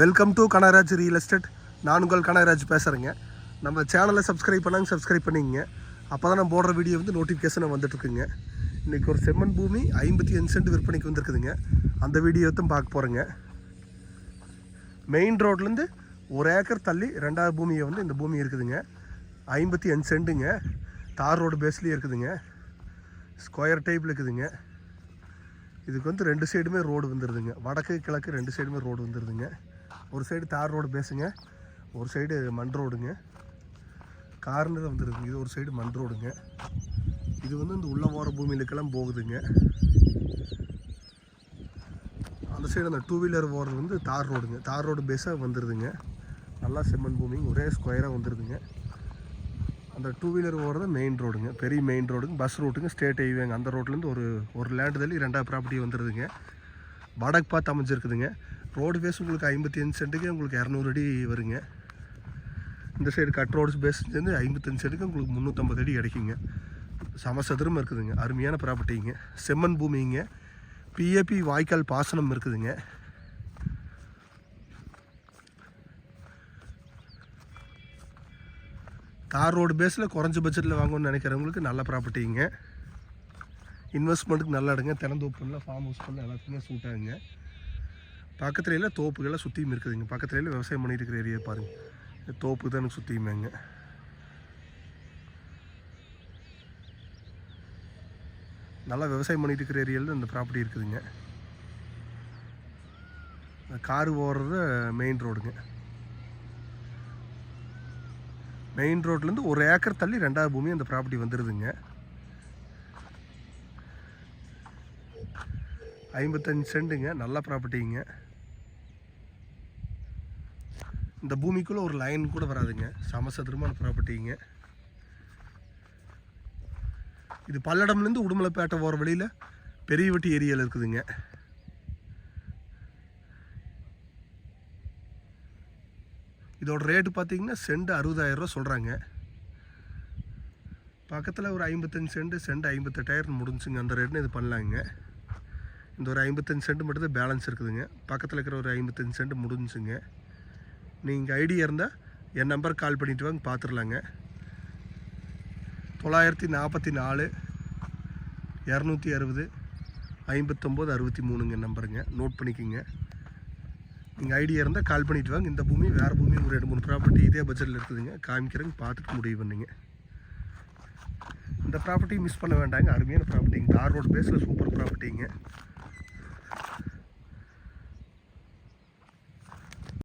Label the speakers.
Speaker 1: Welcome to Kanagaraj real estate நான் உங்கள் கனகராஜ் பேசுகிறேங்க நம்ம சேனலை சப்ஸ்கிரைப் பண்ணாங்க சப்ஸ்கிரைப் பண்ணிங்க. அப்போ தான் நம்ம போடுற வீடியோ வந்து நோட்டிஃபிகேஷனை வந்துட்டுருக்குங்க. இன்றைக்கி ஒரு செம்மன் பூமி ஐம்பத்தி அஞ்சு சென்ட் விற்பனைக்கு வந்திருக்குதுங்க. அந்த வீடியோத்தையும் பார்க்க போகிறேங்க மெயின் ரோட்லேருந்து ஒரு ஏக்கர் தள்ளி ரெண்டாவது பூமியை வந்து இந்த பூமி இருக்குதுங்க. ஐம்பத்தி அஞ்சு சென்ட்டுங்க தார் ரோடு பேஸ்லேயே இருக்குதுங்க. ஸ்கொயர் டைப்பில் இருக்குதுங்க. இதுக்கு வந்து ரெண்டு சைடுமே ரோடு வந்துடுதுங்க வடக்கு கிழக்கு ரெண்டு சைடுமே ரோடு வந்துடுதுங்க ஒரு சைடு தார் ரோடு பேசுங்க. ஒரு சைடு மண் ரோடுங்க கார்னர் வந்துடுதுங்க இது ஒரு சைடு மண் ரோடுங்க இது வந்து இந்த உள்ள போகிற பூமியிலுக்கெல்லாம் போகுதுங்க. அந்த சைடு அந்த டூ வீலர் போகிறது வந்து தார் ரோடுங்க தார் ரோடு பேஸாக வந்துடுதுங்க நல்லா செம்மண் பூமி ஒரே ஸ்கொயராக வந்துடுதுங்க அந்த டூ வீலர் போகிறது மெயின் ரோடுங்க பெரிய மெயின் ரோடுங்க பஸ் ரூட்டுங்க ஸ்டேட் ஹைவேங்க அந்த ரோட்லேருந்து ஒரு ஒரு லேண்டு தள்ளி ரெண்டாவது ப்ராப்பர்ட்டி வந்துடுதுங்க வடக்கு பார்த்து அமைஞ்சிருக்குதுங்க. ரோடு பேஸ் உங்களுக்கு ஐம்பத்தி அஞ்சு சென்ட்டுக்கு உங்களுக்கு இரநூறு அடி வருங்க. இந்த சைடு கட் ரோடு பேஸ் சேர்ந்து ஐம்பத்தஞ்சு சென்ட்டுக்கு உங்களுக்கு முந்நூற்றம்பது அடி கிடைக்குங்க. சமசதுரம் இருக்குதுங்க. அருமையான ப்ராப்பர்ட்டிங்க செம்மண் பூமிங்க. பிஏபி வாய்க்கால் பாசனம் இருக்குதுங்க. தார் ரோடு பேஸில் குறைஞ்ச பட்ஜெட்டில் வாங்கணும்னு நினைக்கிறவங்களுக்கு நல்ல ப்ராப்பர்ட்டிங்க இன்வெஸ்ட்மெண்ட்டுக்கு நல்லா இடங்க. திறந்தோப்புல ஃபார்ம் ஹவுஸ் பண்ண எல்லாத்துக்குமே சூட்டாங்க பக்கத்துல எல்லாம் தோப்புகள்லாம் சுற்றியும் இருக்குதுங்க பக்கத்துல எல்லாம் விவசாயம் பண்ணிட்டு இருக்கிற ஏரியா பாருங்கள் தோப்பு தான் எனக்கு சுற்றியுமேங்க நல்லா விவசாயம் பண்ணிட்டு இருக்கிற ஏரியாவில் இந்த ப்ராப்பர்ட்டி இருக்குதுங்க. காரு போகிறது மெயின் ரோடுங்க மெயின் ரோட்லேருந்து ஒரு ஏக்கர் தள்ளி ரெண்டாவது பூமி அந்த ப்ராப்பர்ட்டி வந்துடுதுங்க ஐம்பத்தஞ்சு சென்ட்டுங்க நல்ல ப்ராப்பர்ட்டிங்க இந்த பூமிக்குள்ளே ஒரு லைன் கூட வராதுங்க. சமசத்திரமான ப்ராப்பர்ட்டிங்க இது பல்லடம்லேருந்து உடுமலைப்பேட்டை போகிற வழியில் பெரியவட்டி ஏரியாவில் இருக்குதுங்க. இதோட ரேட்டு பார்த்தீங்கன்னா சென்ட் அறுபதாயிரம் ரூபா சொல்கிறாங்க பக்கத்தில் ஒரு ஐம்பத்தஞ்சு சென்ட் சென்ட் ஐம்பத்தெட்டாயிரம் முடிஞ்சுங்க. அந்த ரேட்னு இது பண்ணலாங்க. இந்த ஒரு ஐம்பத்தஞ்சு சென்ட் மட்டும் தான் பேலன்ஸ் இருக்குதுங்க. பக்கத்தில் இருக்கிற ஒரு ஐம்பத்தஞ்சு சென்ட் முடிஞ்சுங்க. நீங்கள் ஐடியா இருந்தால் என் நம்பர் கால் பண்ணிட்டு வாங்க பார்த்துடலாங்க தொள்ளாயிரத்தி நாற்பத்தி நாலு இரநூத்தி அறுபது ஐம்பத்தொம்போது அறுபத்தி மூணுங்க நம்பருங்க நோட் பண்ணிக்கோங்க. நீங்கள் ஐடியா இருந்தால் கால் பண்ணிட்டு வாங்க இந்த பூமி வேறு பூமி ஒரு ரெண்டு மூணு ப்ராப்பர்ட்டி இதே பட்ஜெட்டில் இருக்குதுங்க. காமிக்கிறேங்க பார்த்துட்டு முடிவு பண்ணுங்க. இந்த ப்ராப்பர்ட்டி மிஸ் பண்ண வேண்டாங்க. அருமையான ப்ராப்பர்ட்டிங்க தார் ரோடு பேஸில் சூப்பர் ப்ராப்பர்ட்டிங்க